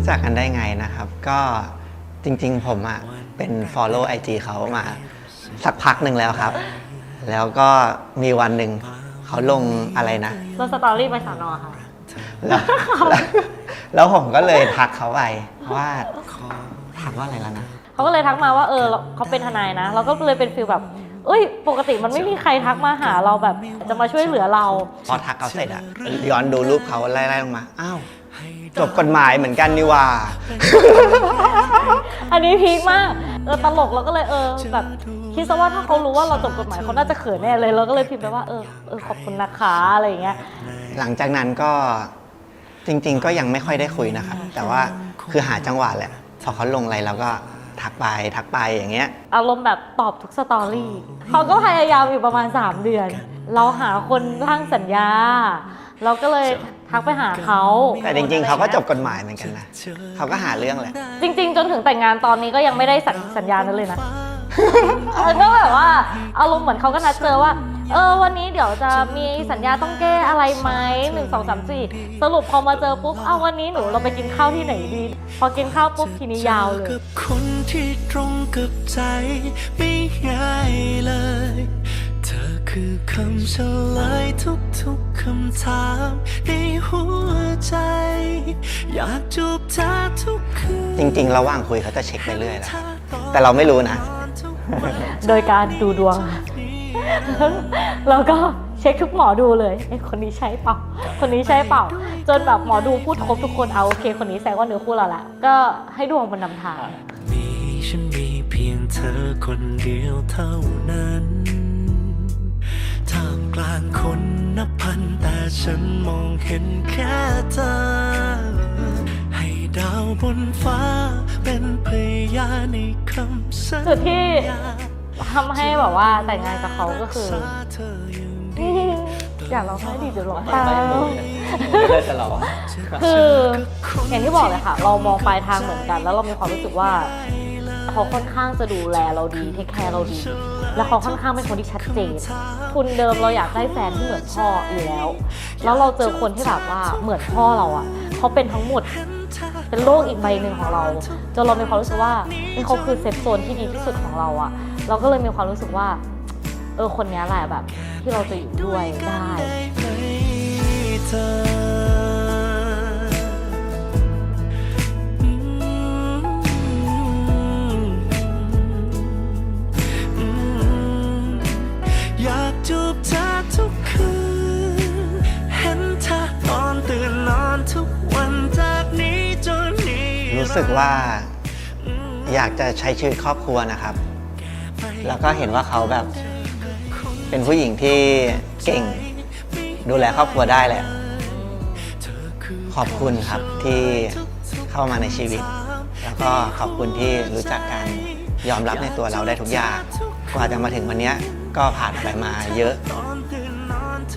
รู้จักกันได้ไงนะครับ ก็จริงๆ ผมอะเป็น follow IG เขามาสักพักหนึ่งแล้วครับ แล้วก็มีวันหนึ่งเขาลงอะไรนะเราสตอรี่ไปสอนอค่ะแล้วแล้วแล้วผมก็เลยทักเขาไปว่าถามว่าอะไรแล้วนะ เขาก็เลยทักมาว่าเออเขาเป็นทนายนะ เราก็เลยเป็นฟีลแบบ เอ้ย ปกติมันไม่มีใครทักมาหาเราแบบจะมาช่วยเหลือเรา พอทักเขาเสร็จอะย้อนดูรูปเขาไล่ๆลงมา อ้าว จบกฎหมายเหมือนกันนี่ว่า อันนี้พีคมาก เออตลกเราก็เลยเออแบบคิดซะว่าถ้าเขารู้ว่าเราจบกฎหมายเขาน่าจะเขินแน่เลยเราก็เลยพิมพ์ไปว่าเออเออขอบคุณนะคะอะไรอย่างเงี้ย หลังจากนั้นก็จริง ๆ ก็ยังไม่ค่อยได้คุยนะครับ แต่ว่าคือหาจังหวะแหละพอเขาลงอะไรเราก็ทักไปทักไปอย่างเงี้ย อารมณ์แบบตอบทุกสตอรี่เขาก็พยายามอยู่ประมาณ 3 เดือน เราหาคนร่างสัญญา เราก็เลย ทักไปหาเขา แต่จริงๆ เขาก็จบกฎหมายเหมือนกันนะ เขาก็หาเรื่องแหละ จริง ๆ จนถึงแต่งงานตอนนี้ก็ยังไม่ได้สัญสัญญานั้นเลยนะมันก็แบบว่าอารมณ์เหมือนเขาก็นัดเจอว่า เออวันนี้เดี๋ยวจะมีสัญญาต้องแก้อะไรไหมหนึ่งสองสามสี่สรุปพอมาเจอปุ๊บเอาวันนี้หนูเราไปกินข้าวที่ไหนดี พอกินข้าวปุ๊บทีนี้ยาวเลยกับคนที่ตรงกับใจไม่ง่ายเลยเธอ คือคำเฉลยทุกๆคำถามในหัวใจ อยากจูบเธอทุกคืนจริงๆ ระหว่างคุยเขาจะเช็คไปเรื่อยแหละแต่เราไม่รู้นะ โดยการดูดวงแล้วก็เช็คทุกหมอดูเลยเอ้คนนี้ใช่เปล่า คนนี้ใช่เปล่า จนแบบหมอดูพูดครบทุกคนเอาโอเค คนนี้แสดงว่าเนื้อคู่เราละก็ให้ดวงมันนำทาง มีฉันมีเพียงเธอคนเดียวเท่านั้น ท่ามกลางคนนับพัน แต่ฉันมองเห็นแค่เธอ ให้ดาวบนฟ้า เป็นพยานในคำสัญจุดที่ ญาทำให้แบบว่าแต่งงานกับเขาก็คือ เธออยู่อยากร้องไห้ดิเดี๋ยวร้องตามเลิกจะรอคืออย่างที่บอกเลยค่ะ เรามองปลายทางเหมือนกัน แล้วเรามีความรู้สึกว่า เขาค่อนข้างจะดูแลเราดีเทคแคร์เราดี แล้วเขาค่อนข้างเป็นคนที่ชัดเจน ทุนเดิมเราอยากได้แฟนที่เหมือนพ่ออยู่แล้ว แล้วเราเจอคนที่แบบว่าเหมือนพ่อเราอะเขาเป็นทั้งหมดเป็นโลกอีกใบหนึ่งของเราจนเรามีความรู้สึกว่านี่เขาคือเซฟโซนที่ดีที่สุดของเราอะเราก็เลยมีความรู้สึกว่า เออคนนี้แหละแบบ ที่เราจะอยู่ด้วยได้ รู้สึกว่าอยากจะใช้ชีวิตครอบครัวนะครับ แล้วก็เห็นว่าเขาแบบเป็นผู้หญิงที่เก่ง ดูแลครอบครัวได้แหละ ขอบคุณครับที่เข้ามาในชีวิต แล้วก็ขอบคุณที่รู้จักการยอมรับในตัวเราได้ทุกอย่าง กว่าจะมาถึงวันนี้ก็ผ่านอะไรมาเยอะ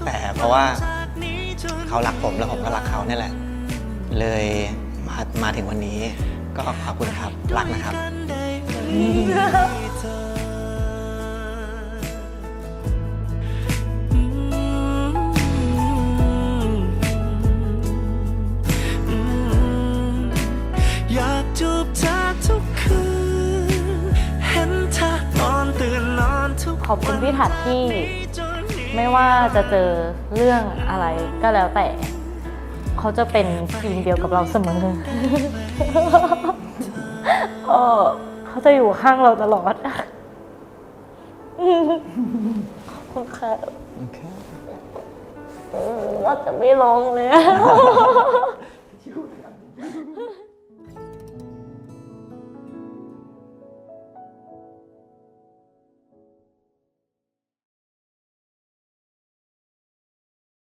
แต่เพราะว่าเขารักผมแล้วผมก็รักเขาเนี่ยแหละ เลย มามาถึงวันนี้ ก็ขอบคุณครับ รักนะครับ อยากจูบเธอทุกคืน เห็นเธอตอนตื่นนอนทุกขอบคุณพี่ถัดที่ ไม่ว่าจะเจอเรื่องอะไรก็แล้วแต่ เขาจะเป็นทีมเดียวกับเราเสมอเออเขาจะอยู่ข้างเราตลอดขอบคุณค่ะว่าจะไม่ร้องเลย